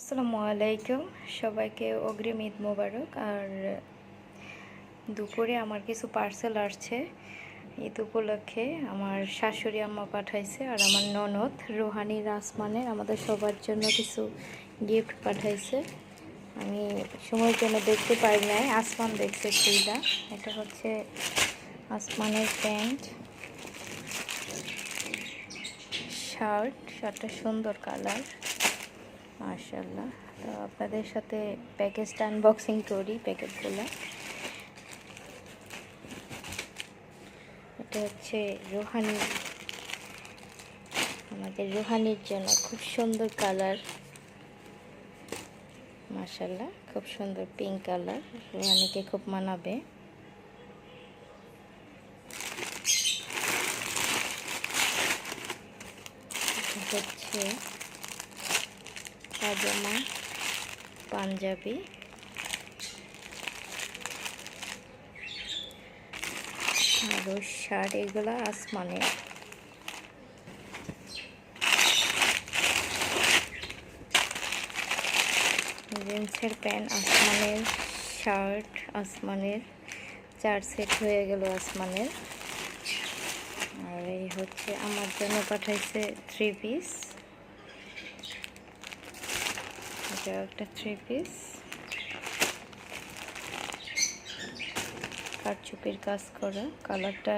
আসসালামু আলাইকুম। সবাইকে অগ্রিম ঈদ মোবারক। আর দুপুরে আমার কিছু পার্সেল আসছে। ঈদ উপলক্ষে আমার শাশুড়ি আম্মা পাঠাইছে আর আমার ননদ রোহানি রাসমানের আমাদের সবার জন্য কিছু গিফট পাঠাইছে। আমি সময়ের জন্য দেখতে পাই নাই। আসমান দেখছে সেইটা এটা হচ্ছে আসমানের প্যান্ট। শার্ট। শার্টটা সুন্দর কালার। মার্শাল্লাহ তো আপনাদের সাথে প্যাকেজটা আনবক্সিং করি প্যাকেটগুলো এটা হচ্ছে রোহানি। আমাদের রোহানির জন্য খুব সুন্দর কালার। মার্শাল্লাহ খুব সুন্দর পিঙ্ক কালার। রোহানিকে খুব মানাবে। হচ্ছে পাজামা পাঞ্জাবি। আরও শার্ট এগুলো আসমানের। জিন্সের প্যান্ট আসমানের, শার্ট আসমানের, চার সেট হয়ে গেল আসমানের। আর এই হচ্ছে আমার জন্য পাঠাইছে থ্রি পিস এটা একটা থ্রি পিস কারচুপির কাজ করা। কালারটা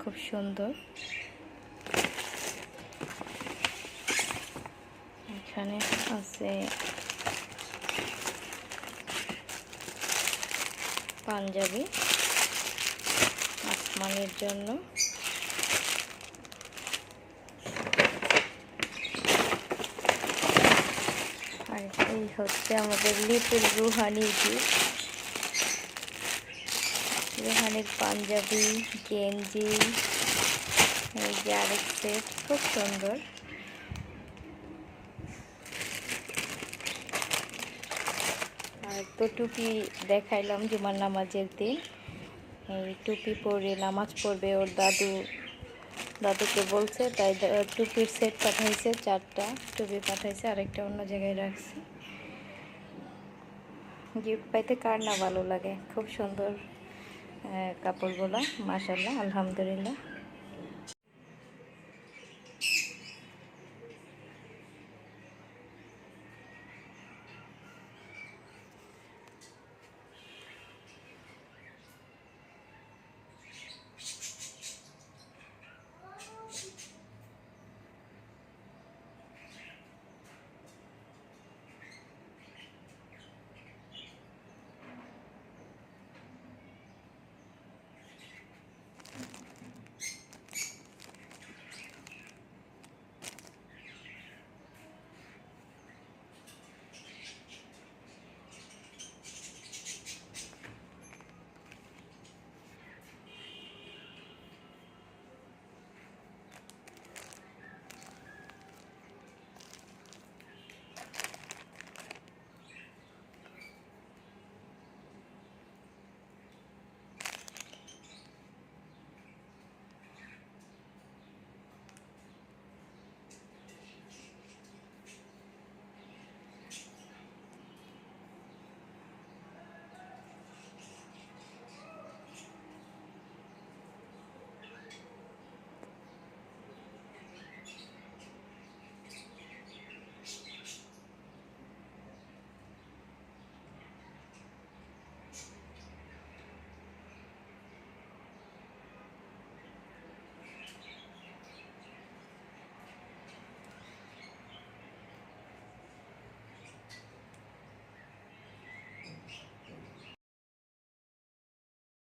খুব সুন্দর। এখানে আছে পাঞ্জাবি। আসমানের জন্য আর হচ্ছে আমাদের লিপুর রুহানি গিফট রুহানির পাঞ্জাবি, গেঞ্জি, এই যে আরেক সেট খুব সুন্দর। আর তো টুপি দেখাইলাম জুমার নামাজের দিন। এই টুপি পরে নামাজ পড়বে ওর দাদু। দাদুকে বলছে, তাই টুপির সেট পাঠাইছে, চারটা টুপি পাঠাইছে, আরেকটা অন্য জায়গায় রাখছে। গিফট পাইতে কার না ভালো লাগে? খুব সুন্দর কাপড়গুলো মাসাল্লাহ আলহামদুলিল্লাহ।